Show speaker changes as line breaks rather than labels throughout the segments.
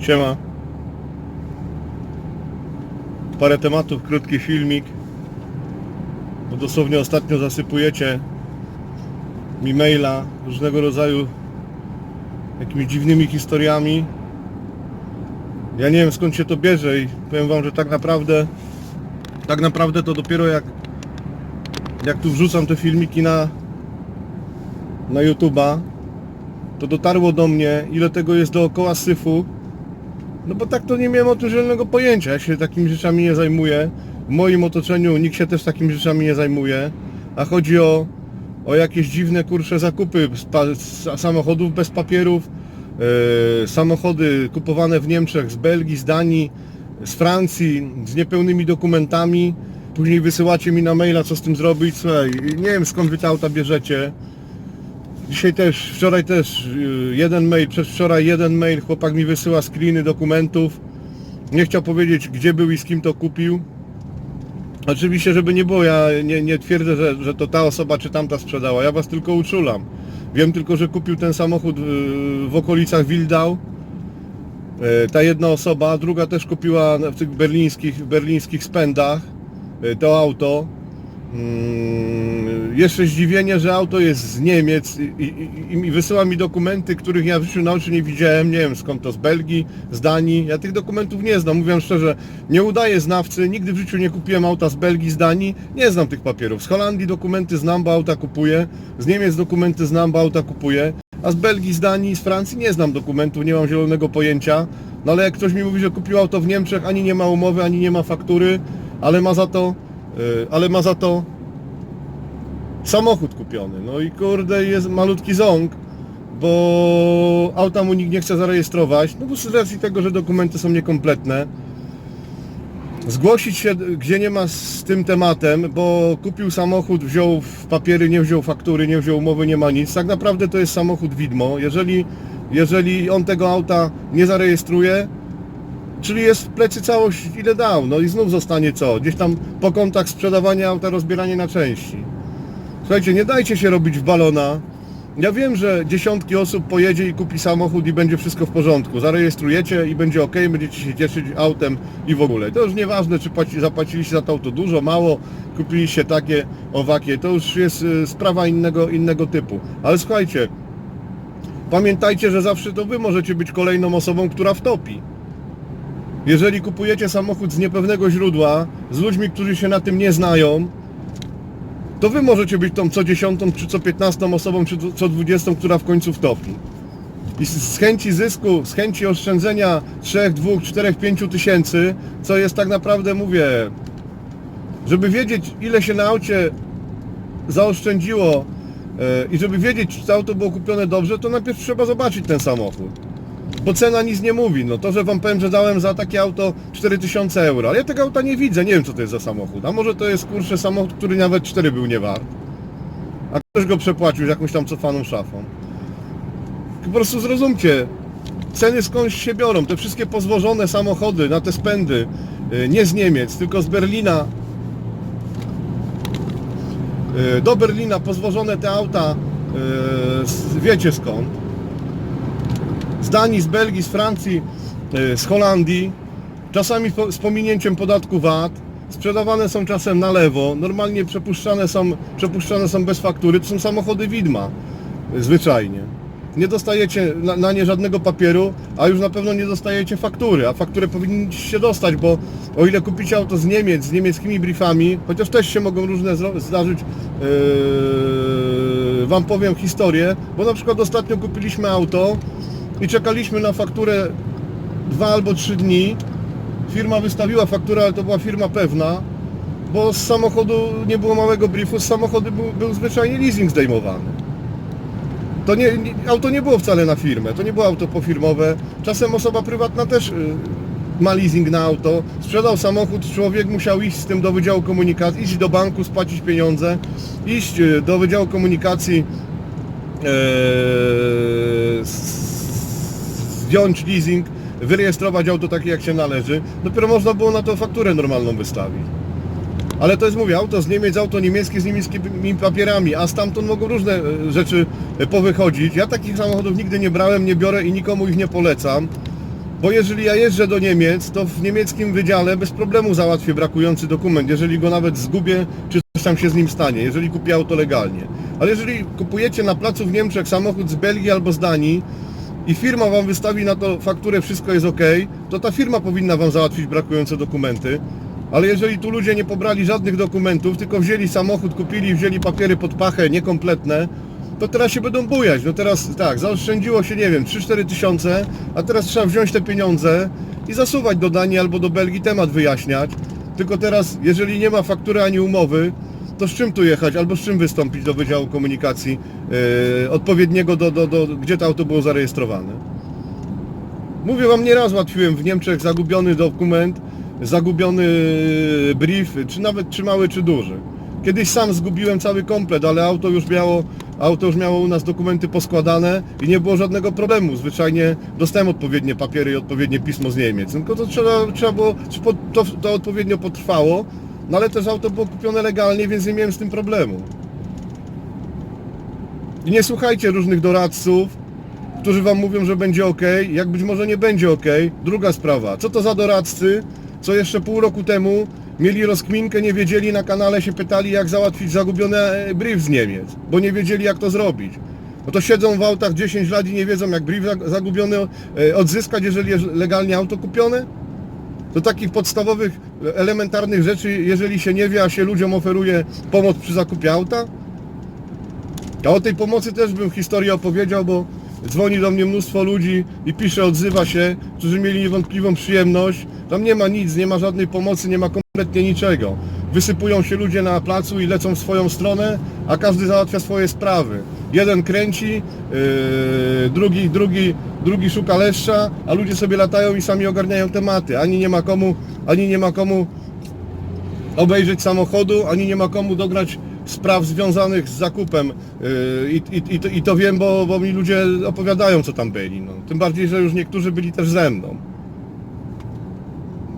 Siema. Parę tematów, krótki filmik. Bo dosłownie ostatnio zasypujecie mi maila różnego rodzaju jakimiś dziwnymi historiami. Ja nie wiem skąd się to bierze i powiem wam, że tak naprawdę tak naprawdę to dopiero jak jak tu wrzucam te filmiki na na YouTube'a to dotarło do mnie ile tego jest dookoła syfu no bo tak to nie miałem o tym zielonego pojęcia. Ja się takimi rzeczami nie zajmuję. W moim otoczeniu nikt się też takimi rzeczami nie zajmuje. A chodzi o, o jakieś dziwne kurcze zakupy samochodów bez papierów, yy, samochody kupowane w Niemczech, z Belgii, z Danii, z Francji, z niepełnymi dokumentami. Później wysyłacie mi na maila, co z tym zrobić. Słuchaj, nie wiem skąd wy te auta bierzecie. Dzisiaj też, wczoraj też yy, jeden mail, przedwczoraj jeden mail, chłopak mi wysyła screeny dokumentów. Nie chciał powiedzieć gdzie był i z kim to kupił. Oczywiście, żeby nie było, ja nie, nie twierdzę, że, że to ta osoba czy tamta sprzedała, ja was tylko uczulam. Wiem tylko, że kupił ten samochód yy, w okolicach Wildau. Yy, Ta jedna osoba, druga też kupiła w tych berlińskich, berlińskich spędach yy, to auto. Mm, Jeszcze zdziwienie, że auto jest z Niemiec i, i, i wysyła mi dokumenty, których ja w życiu na oczy nie widziałem. Nie wiem skąd to, z Belgii, z Danii. Ja tych dokumentów nie znam, mówię szczerze. Nie udaję znawcy, nigdy w życiu nie kupiłem auta z Belgii, z Danii. Nie znam tych papierów. Z Holandii dokumenty znam, bo auta kupuję. Z Niemiec dokumenty znam, bo auta kupuję. A z Belgii, z Danii, z Francji nie znam dokumentów, nie mam zielonego pojęcia. No ale jak ktoś mi mówi, że kupił auto w Niemczech, ani nie ma umowy, ani nie ma faktury, ale ma za to, ale ma za to samochód kupiony. No i kurde jest malutki ząg, bo auta mu nikt nie chce zarejestrować, no bo z racji tego, że dokumenty są niekompletne. Zgłosić się gdzie nie ma z tym tematem, bo kupił samochód, wziął papiery, nie wziął faktury, nie wziął umowy, nie ma nic. Tak naprawdę to jest samochód widmo. Jeżeli, jeżeli on tego auta nie zarejestruje, Czyli jest plecy całość ile dał, no i znów zostanie co? Gdzieś tam po kontach sprzedawania auta rozbieranie na części. Słuchajcie, nie dajcie się robić w balona. Ja wiem, że dziesiątki osób pojedzie i kupi samochód i będzie wszystko w porządku. Zarejestrujecie i będzie ok, będziecie się cieszyć autem i w ogóle. To już nieważne, czy płaci, zapłaciliście za to auto dużo, mało, kupiliście takie, owakie. To już jest y, sprawa innego, innego typu. Ale słuchajcie, pamiętajcie, że zawsze to wy możecie być kolejną osobą, która wtopi. Jeżeli kupujecie samochód z niepewnego źródła, z ludźmi, którzy się na tym nie znają, to wy możecie być tą co dziesiątą, czy co piętnastą osobą, czy co dwudziestą, która w końcu wtopi. I z, z chęci zysku, z chęci oszczędzenia 3, 2, 4, 5 tysięcy, co jest tak naprawdę, mówię, żeby wiedzieć ile się na aucie zaoszczędziło e, i żeby wiedzieć, czy to auto było kupione dobrze, to najpierw trzeba zobaczyć ten samochód. Bo cena nic nie mówi. No to, że wam powiem, że dałem za takie auto 4000 euro, ale ja tego auta nie widzę, nie wiem co to jest za samochód. A może to jest kurczę samochód, który nawet 4 był nie wart. A ktoś go przepłacił z jakąś tam cofaną szafą. Po prostu zrozumcie, ceny skądś się biorą. Te wszystkie pozwożone samochody na te spędy, y, nie z Niemiec, tylko z Berlina. y, Do Berlina pozwożone te auta, y, wiecie skąd z Danii, z Belgii, z Francji, y, z Holandii, czasami z pominięciem podatku VAT, sprzedawane są czasem na lewo, normalnie przepuszczane są, przepuszczane są bez faktury, to są samochody widma, y, zwyczajnie. Nie dostajecie na, na nie żadnego papieru, a już na pewno nie dostajecie faktury, a fakturę powinniście dostać, bo o ile kupicie auto z Niemiec, z niemieckimi briefami, chociaż też się mogą różne zdarzyć, yy, Wam powiem historię, bo na przykład ostatnio kupiliśmy auto, i czekaliśmy na fakturę dwa albo trzy dni. Firma wystawiła fakturę, ale to była firma pewna, bo z samochodu nie było małego briefu, z samochodu był, był zwyczajnie leasing zdejmowany. To nie, auto nie było wcale na firmę, to nie było auto pofirmowe. Czasem osoba prywatna też y, ma leasing na auto. Sprzedał samochód, człowiek musiał iść z tym do Wydziału Komunikacji, iść do banku, spłacić pieniądze, iść y, do Wydziału Komunikacji, e, s- zdjąć leasing, wyrejestrować auto takie jak się należy. Dopiero można było na to fakturę normalną wystawić. Ale to jest, mówię, auto z Niemiec, auto niemieckie z niemieckimi papierami, a stamtąd mogą różne e, rzeczy e, powychodzić. Ja takich samochodów nigdy nie brałem, nie biorę i nikomu ich nie polecam. Bo jeżeli ja jeżdżę do Niemiec, to w niemieckim wydziale bez problemu załatwię brakujący dokument, jeżeli go nawet zgubię, czy coś tam się z nim stanie, jeżeli kupię auto legalnie. Ale jeżeli kupujecie na placu w Niemczech samochód z Belgii albo z Danii i firma Wam wystawi na to fakturę, wszystko jest ok, to ta firma powinna Wam załatwić brakujące dokumenty. Ale jeżeli tu ludzie nie pobrali żadnych dokumentów, tylko wzięli samochód, kupili, wzięli papiery pod pachę niekompletne, to teraz się będą bujać. No teraz tak, zaoszczędziło się, nie wiem, 3-4 tysiące, a teraz trzeba wziąć te pieniądze i zasuwać do Danii albo do Belgii, temat wyjaśniać. Tylko teraz, jeżeli nie ma faktury ani umowy, to z czym tu jechać, albo z czym wystąpić do Wydziału Komunikacji yy, odpowiedniego do, do, do, gdzie to auto było zarejestrowane. Mówię Wam, nieraz łatwiłem w Niemczech zagubiony dokument, zagubiony brief, czy nawet czy mały, czy duży. Kiedyś sam zgubiłem cały komplet, ale auto już miało, auto już miało u nas dokumenty poskładane i nie było żadnego problemu. Zwyczajnie dostałem odpowiednie papiery i odpowiednie pismo z Niemiec. Tylko to trzeba, trzeba było, to, to odpowiednio potrwało, no ale też auto było kupione legalnie, więc nie miałem z tym problemu. I nie słuchajcie różnych doradców, którzy wam mówią, że będzie ok, jak być może nie będzie ok. Druga sprawa, co to za doradcy, co jeszcze pół roku temu mieli rozkminkę, nie wiedzieli na kanale, się pytali jak załatwić zagubiony e, brief z Niemiec, bo nie wiedzieli jak to zrobić. No to siedzą w autach 10 lat i nie wiedzą jak brief zag- zagubiony e, odzyskać, jeżeli jest legalnie auto kupione? Do takich podstawowych, elementarnych rzeczy, jeżeli się nie wie, a się ludziom oferuje pomoc przy zakupie auta? Ja o tej pomocy też bym historię opowiedział, bo dzwoni do mnie mnóstwo ludzi i pisze, odzywa się, którzy mieli niewątpliwą przyjemność. Tam nie ma nic, nie ma żadnej pomocy, nie ma kompletnie niczego. Wysypują się ludzie na placu i lecą w swoją stronę, a każdy załatwia swoje sprawy. Jeden kręci, yy, drugi, drugi, drugi szuka leszcza, a ludzie sobie latają i sami ogarniają tematy. Ani nie ma komu, ani nie ma komu obejrzeć samochodu, ani nie ma komu dograć spraw związanych z zakupem. Yy, I, i, i, to, I to wiem, bo, bo mi ludzie opowiadają, co tam byli. No. Tym bardziej, że już niektórzy byli też ze mną.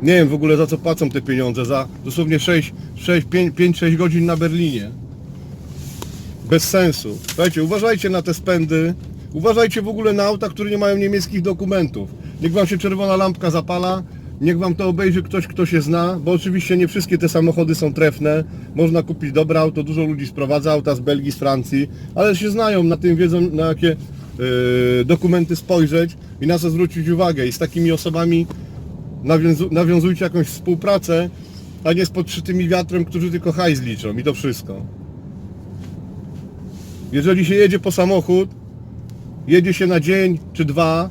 Nie wiem w ogóle za co płacą te pieniądze, za dosłownie 6, 6 5-6 godzin na Berlinie. Bez sensu. Słuchajcie, uważajcie na te spędy. Uważajcie w ogóle na auta, które nie mają niemieckich dokumentów. Niech wam się czerwona lampka zapala, niech wam to obejrzy ktoś, kto się zna, bo oczywiście nie wszystkie te samochody są trefne. Można kupić dobre auto, dużo ludzi sprowadza auta z Belgii, z Francji, ale się znają, na tym wiedzą, na jakie yy, dokumenty spojrzeć i na co zwrócić uwagę. I z takimi osobami nawiązu, nawiązujcie jakąś współpracę, a nie z podszytymi wiatrem, którzy tylko hajs liczą i to wszystko. Jeżeli się jedzie po samochód, jedzie się na dzień czy dwa,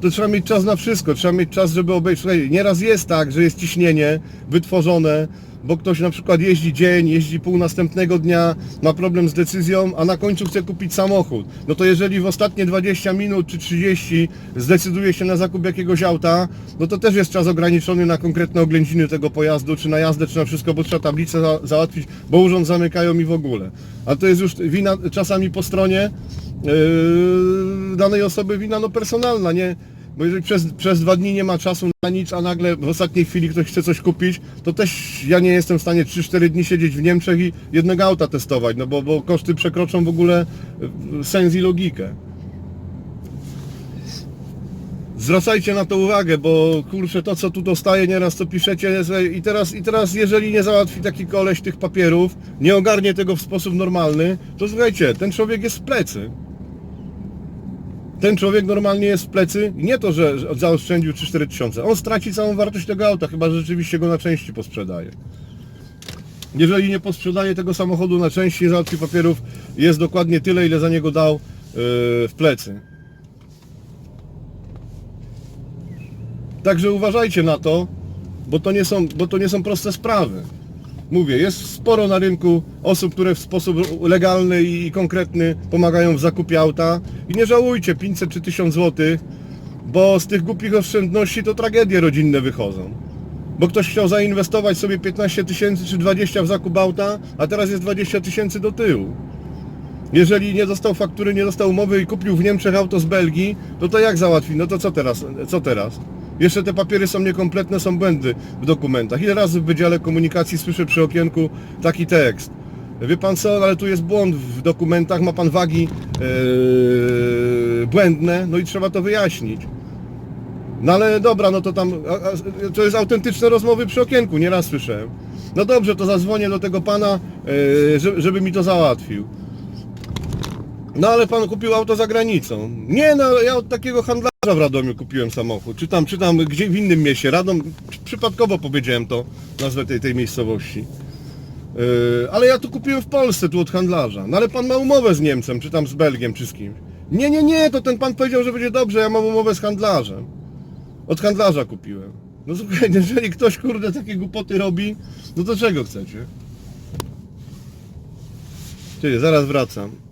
to trzeba mieć czas na wszystko, trzeba mieć czas, żeby obejrzeć. Nieraz jest tak, że jest ciśnienie wytworzone, bo ktoś na przykład jeździ dzień, jeździ pół następnego dnia, ma problem z decyzją, a na końcu chce kupić samochód. No to jeżeli w ostatnie 20 minut czy 30 zdecyduje się na zakup jakiegoś auta, no to też jest czas ograniczony na konkretne oględziny tego pojazdu, czy na jazdę, czy na wszystko, bo trzeba tablicę za, załatwić, bo urząd zamykają i w ogóle. A to jest już wina czasami po stronie yy, danej osoby wina no personalna, nie? Bo jeżeli przez, przez dwa dni nie ma czasu na nic, a nagle w ostatniej chwili ktoś chce coś kupić, to też ja nie jestem w stanie 3-4 dni siedzieć w Niemczech i jednego auta testować, no bo, bo koszty przekroczą w ogóle yy, sens i logikę. Zwracajcie na to uwagę, bo kurczę, to co tu dostaję nieraz, co piszecie i teraz, i teraz jeżeli nie załatwi taki koleś tych papierów, nie ogarnie tego w sposób normalny, to słuchajcie, ten człowiek jest w plecy. Ten człowiek normalnie jest w plecy nie to, że zaoszczędził 3-4 tysiące. On straci całą wartość tego auta, chyba że rzeczywiście go na części posprzedaje. Jeżeli nie posprzedaje tego samochodu na części, załatwi papierów, jest dokładnie tyle, ile za niego dał yy, w plecy. Także uważajcie na to, bo to nie są, bo to nie są proste sprawy. Mówię, jest sporo na rynku osób, które w sposób legalny i konkretny pomagają w zakupie auta i nie żałujcie 500 czy 1000 zł, bo z tych głupich oszczędności to tragedie rodzinne wychodzą. Bo ktoś chciał zainwestować sobie 15 tysięcy czy 20 w zakup auta, a teraz jest 20 tysięcy do tyłu. Jeżeli nie dostał faktury, nie dostał umowy i kupił w Niemczech auto z Belgii, to to jak załatwi? No to co teraz? Co teraz? Jeszcze te papiery są niekompletne, są błędy w dokumentach. Ile razy w Wydziale Komunikacji słyszę przy okienku taki tekst? Wie pan co, ale tu jest błąd w dokumentach, ma pan wagi yy, błędne, no i trzeba to wyjaśnić. No ale dobra, no to tam, a, a, to jest autentyczne rozmowy przy okienku, nieraz słyszałem. No dobrze, to zadzwonię do tego pana, yy, żeby, żeby mi to załatwił. No ale pan kupił auto za granicą. Nie no, ja od takiego handlarza w Radomiu kupiłem samochód. Czy tam, czy tam gdzie w innym mieście. Radom, przypadkowo powiedziałem to, nazwę tej, tej miejscowości. Yy, ale ja tu kupiłem w Polsce, tu od handlarza. No ale pan ma umowę z Niemcem, czy tam z Belgiem, czy z kimś. Nie, nie, nie, to ten pan powiedział, że będzie dobrze, ja mam umowę z handlarzem. Od handlarza kupiłem. No słuchaj, jeżeli ktoś kurde takie głupoty robi, no to czego chcecie? Ty, zaraz wracam.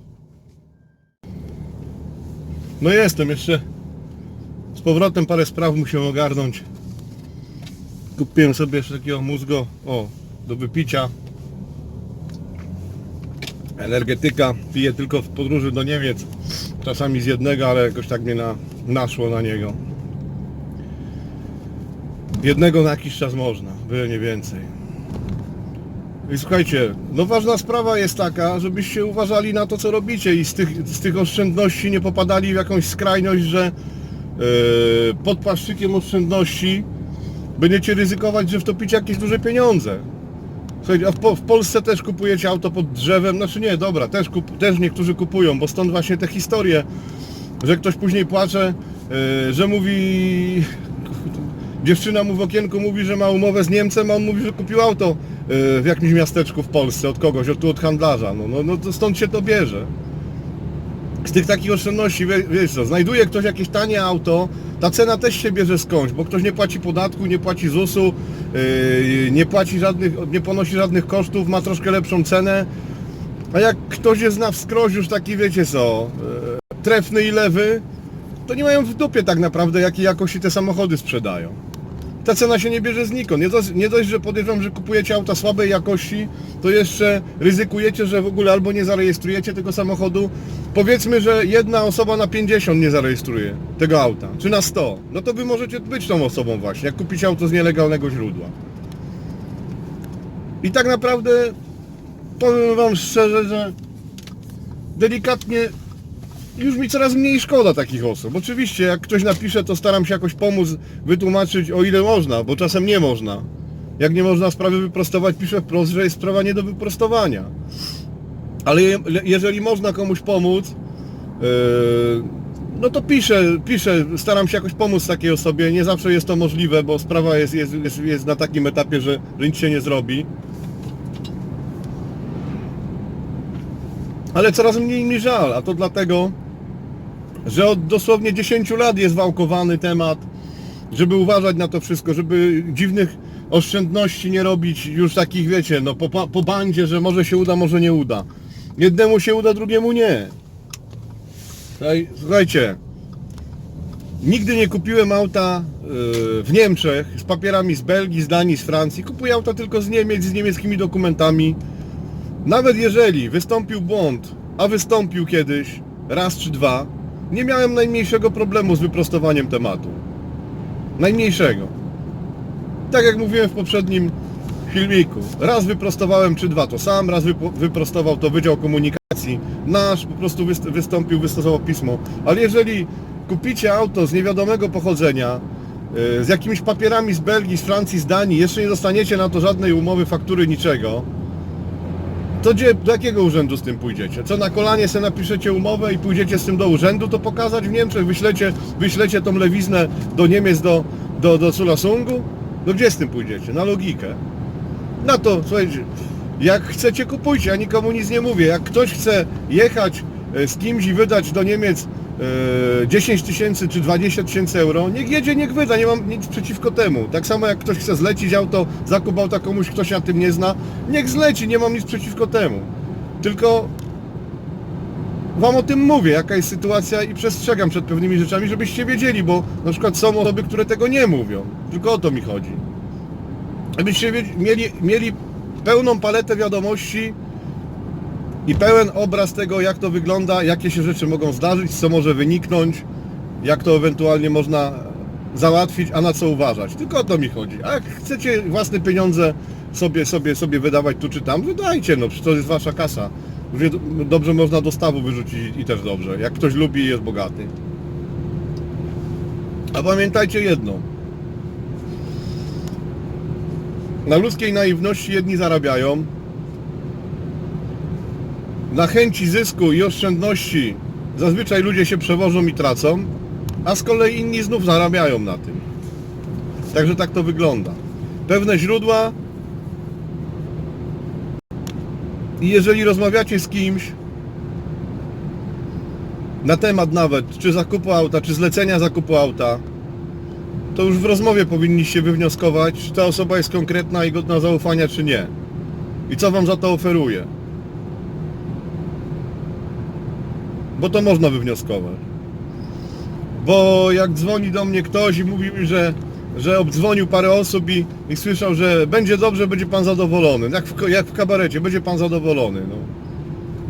No jestem jeszcze. Z powrotem parę spraw musiałem ogarnąć. Kupiłem sobie jeszcze takiego mózgo, o, do wypicia. Energetyka. Piję tylko w podróży do Niemiec. Czasami z jednego, ale jakoś tak mnie na, naszło na niego. Jednego na jakiś czas można, byle nie więcej. I słuchajcie, no ważna sprawa jest taka, żebyście uważali na to, co robicie i z tych, z tych oszczędności nie popadali w jakąś skrajność, że yy, pod płaszczykiem oszczędności będziecie ryzykować, że wtopicie jakieś duże pieniądze. Słuchajcie, a w, po, w Polsce też kupujecie auto pod drzewem, znaczy nie, dobra, też, kup, też niektórzy kupują, bo stąd właśnie te historie, że ktoś później płacze, yy, że mówi, dziewczyna mu w okienku mówi, że ma umowę z Niemcem, a on mówi, że kupił auto yy, w jakimś miasteczku w Polsce od kogoś, od, od handlarza, no, no, no stąd się to bierze. Z tych takich oszczędności, wie, wiesz co, znajduje ktoś jakieś tanie auto, ta cena też się bierze skądś, bo ktoś nie płaci podatku, nie płaci ZUS-u, yy, nie płaci żadnych, nie ponosi żadnych kosztów, ma troszkę lepszą cenę. A jak ktoś jest na wskroś już taki, wiecie co, yy, trefny i lewy, to nie mają w dupie tak naprawdę, jakiej jakości te samochody sprzedają. Ta cena się nie bierze znikąd. Nie nie dość, że podejrzewam, że kupujecie auta słabej jakości, to jeszcze ryzykujecie, że w ogóle albo nie zarejestrujecie tego samochodu. Powiedzmy, że jedna osoba na 50 nie zarejestruje tego auta, czy na 100. No to wy możecie być tą osobą właśnie, jak kupicie auto z nielegalnego źródła. I tak naprawdę powiem wam szczerze, że delikatnie już mi coraz mniej szkoda takich osób. Oczywiście, jak ktoś napisze, to staram się jakoś pomóc, wytłumaczyć o ile można, bo czasem nie można. Jak nie można sprawy wyprostować, piszę wprost, że jest sprawa nie do wyprostowania. Ale je, jeżeli można komuś pomóc, yy, no to piszę, piszę, staram się jakoś pomóc takiej osobie. Nie zawsze jest to możliwe, bo sprawa jest, jest, jest, jest na takim etapie, że, że nic się nie zrobi. Ale coraz mniej mi żal, a to dlatego, że od dosłownie 10 lat jest wałkowany temat, żeby uważać na to wszystko, żeby dziwnych oszczędności nie robić już takich, wiecie, no po, po bandzie, że może się uda, może nie uda. Jednemu się uda, drugiemu nie. Słuchaj- Słuchajcie, nigdy nie kupiłem auta yy, w Niemczech z papierami z Belgii, z Danii, z Francji. Kupuję auta tylko z Niemiec, z niemieckimi dokumentami. Nawet jeżeli wystąpił błąd, a wystąpił kiedyś, raz czy dwa, nie miałem najmniejszego problemu z wyprostowaniem tematu. Najmniejszego. Tak jak mówiłem w poprzednim filmiku. Raz wyprostowałem czy dwa to sam, raz wyprostował to Wydział Komunikacji. Nasz po prostu wyst- wystąpił, wystosował pismo. Ale jeżeli kupicie auto z niewiadomego pochodzenia, yy, z jakimiś papierami z Belgii, z Francji, z Danii, jeszcze nie dostaniecie na to żadnej umowy, faktury, niczego, to gdzie, do jakiego urzędu z tym pójdziecie? Co na kolanie sobie napiszecie umowę i pójdziecie z tym do urzędu to pokazać w Niemczech? Wyślecie, wyślecie tą lewiznę do Niemiec, do, do, do Sulasungu? No gdzie z tym pójdziecie? Na logikę. Na to, słuchajcie, jak chcecie kupujcie, ja nikomu nic nie mówię. Jak ktoś chce jechać e, z kimś i wydać do Niemiec 10 tysięcy czy 20 tysięcy euro, niech jedzie, niech wyda, nie mam nic przeciwko temu. Tak samo jak ktoś chce zlecić auto, zakup auta komuś, ktoś na tym nie zna, niech zleci, nie mam nic przeciwko temu. Tylko Wam o tym mówię, jaka jest sytuacja i przestrzegam przed pewnymi rzeczami, żebyście wiedzieli, bo na przykład są osoby, które tego nie mówią. Tylko o to mi chodzi. Żebyście wie- mieli, mieli pełną paletę wiadomości i pełen obraz tego, jak to wygląda, jakie się rzeczy mogą zdarzyć, co może wyniknąć, jak to ewentualnie można załatwić, a na co uważać. Tylko o to mi chodzi. A jak chcecie własne pieniądze sobie, sobie, sobie wydawać tu czy tam, wydajcie, no przecież to jest wasza kasa. Dobrze można do stawu wyrzucić i też dobrze, jak ktoś lubi i jest bogaty. A pamiętajcie jedno. Na ludzkiej naiwności jedni zarabiają, na chęci zysku i oszczędności zazwyczaj ludzie się przewożą i tracą, a z kolei inni znów zarabiają na tym. Także tak to wygląda. Pewne źródła i jeżeli rozmawiacie z kimś na temat nawet czy zakupu auta, czy zlecenia zakupu auta, to już w rozmowie powinniście wywnioskować, czy ta osoba jest konkretna i godna zaufania, czy nie. I co wam za to oferuje. Bo to można wywnioskować. Bo jak dzwoni do mnie ktoś i mówi mi, że, że obdzwonił parę osób i, i słyszał, że będzie dobrze, będzie pan zadowolony. Jak w, jak w kabarecie, będzie pan zadowolony. No.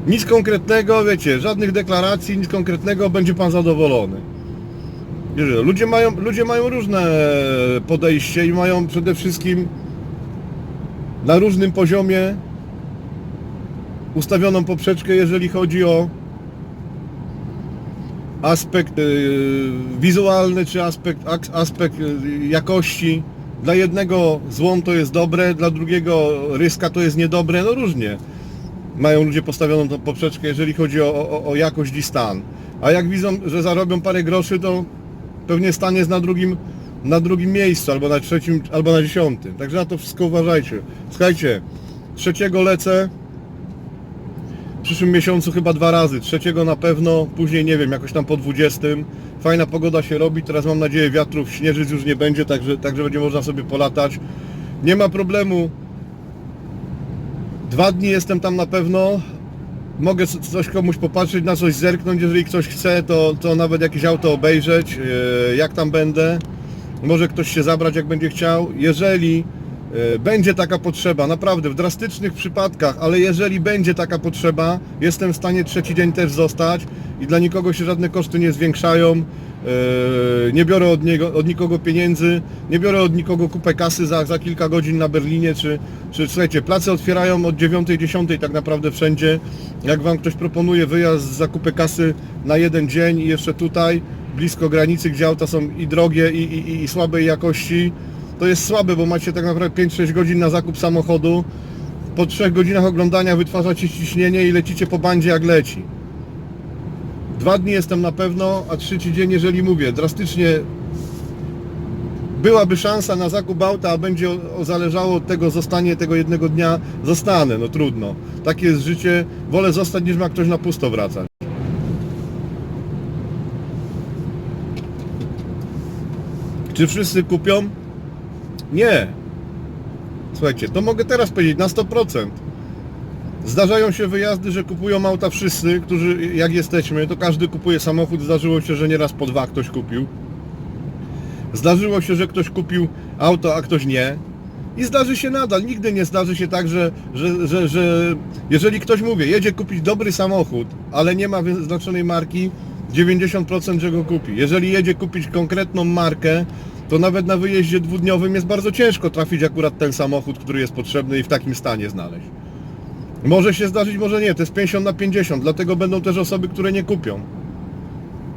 Nic konkretnego, wiecie, żadnych deklaracji, nic konkretnego, będzie pan zadowolony. Ludzie mają, ludzie mają różne podejście i mają przede wszystkim na różnym poziomie ustawioną poprzeczkę, jeżeli chodzi o aspekt y, wizualny czy aspekt, aspekt y, jakości. Dla jednego złom to jest dobre, dla drugiego ryska to jest niedobre, no różnie. Mają ludzie postawioną tą poprzeczkę, jeżeli chodzi o, o, o jakość i stan. A jak widzą, że zarobią parę groszy, to pewnie stan jest na drugim, na drugim miejscu, albo na trzecim, albo na dziesiątym. Także na to wszystko uważajcie. Słuchajcie, trzeciego lecę, w przyszłym miesiącu chyba dwa razy. Trzeciego na pewno, później nie wiem, jakoś tam po 20. Fajna pogoda się robi, teraz mam nadzieję wiatrów, śnieżyc już nie będzie, także, także będzie można sobie polatać. Nie ma problemu. Dwa dni jestem tam na pewno. Mogę coś komuś popatrzeć, na coś zerknąć, jeżeli ktoś chce, to, to nawet jakieś auto obejrzeć, e, jak tam będę. Może ktoś się zabrać, jak będzie chciał. Jeżeli będzie taka potrzeba, naprawdę w drastycznych przypadkach, ale jeżeli będzie taka potrzeba, jestem w stanie trzeci dzień też zostać i dla nikogo się żadne koszty nie zwiększają. E, Nie biorę od, niego, od nikogo pieniędzy, nie biorę od nikogo kupę kasy za, za kilka godzin na Berlinie, czy, czy słuchajcie, place otwierają od 9-10 tak naprawdę wszędzie. Jak Wam ktoś proponuje wyjazd za kupę kasy na jeden dzień i jeszcze tutaj, blisko granicy, gdzie auta są i drogie, i, i, i słabej jakości, to jest słabe, bo macie tak naprawdę 5-6 godzin na zakup samochodu. Po 3 godzinach oglądania wytwarzacie ciśnienie i lecicie po bandzie jak leci. Dwa dni jestem na pewno, a trzeci dzień, jeżeli mówię, drastycznie byłaby szansa na zakup auta, a będzie zależało od tego zostanie tego jednego dnia, zostanę, no trudno. Takie jest życie, wolę zostać niż ma ktoś na pusto wracać. Czy wszyscy kupią? Nie. Słuchajcie, to mogę teraz powiedzieć na 100%. Zdarzają się wyjazdy, że kupują auta wszyscy, którzy jak jesteśmy, to każdy kupuje samochód. Zdarzyło się, że nieraz po dwa ktoś kupił. Zdarzyło się, że ktoś kupił auto, a ktoś nie. I zdarzy się nadal. Nigdy nie zdarzy się tak, że, że, że, że jeżeli ktoś mówi, jedzie kupić dobry samochód, ale nie ma wyznaczonej marki, 90% że go kupi. Jeżeli jedzie kupić konkretną markę, to nawet na wyjeździe dwudniowym jest bardzo ciężko trafić akurat ten samochód, który jest potrzebny i w takim stanie znaleźć. Może się zdarzyć, może nie. To jest 50 na 50, dlatego będą też osoby, które nie kupią.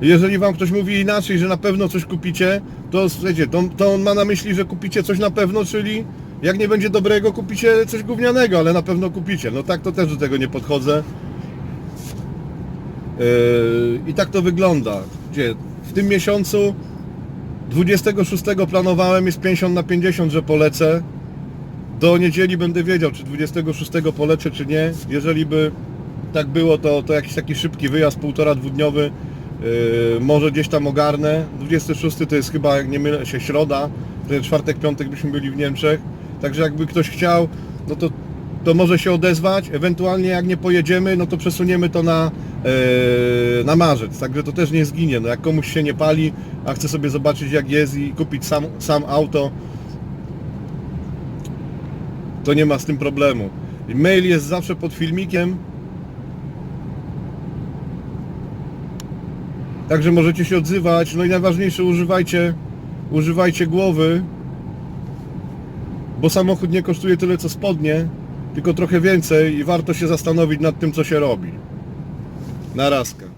Jeżeli wam ktoś mówi inaczej, że na pewno coś kupicie, to słuchajcie, to, to on ma na myśli, że kupicie coś na pewno, czyli jak nie będzie dobrego, kupicie coś gównianego, ale na pewno kupicie. No tak to też do tego nie podchodzę. Yy, I tak to wygląda. Gdzie w tym miesiącu 26 planowałem, jest 50 na 50, że polecę. Do niedzieli będę wiedział, czy 26 polecę, czy nie. Jeżeli by tak było, to, to jakiś taki szybki wyjazd, półtora dwudniowy, yy, może gdzieś tam ogarnę. 26 to jest chyba, jak nie mylę się, środa, czwartek, piątek byśmy byli w Niemczech. Także jakby ktoś chciał, no to, to może się odezwać. Ewentualnie jak nie pojedziemy, no to przesuniemy to na, yy, na marzec. Także to też nie zginie. No jak komuś się nie pali, a chce sobie zobaczyć jak jest i kupić sam, sam auto, to nie ma z tym problemu. Mail jest zawsze pod filmikiem. Także możecie się odzywać. No i najważniejsze używajcie, używajcie głowy, bo samochód nie kosztuje tyle co spodnie, tylko trochę więcej i warto się zastanowić nad tym co się robi. Narazka.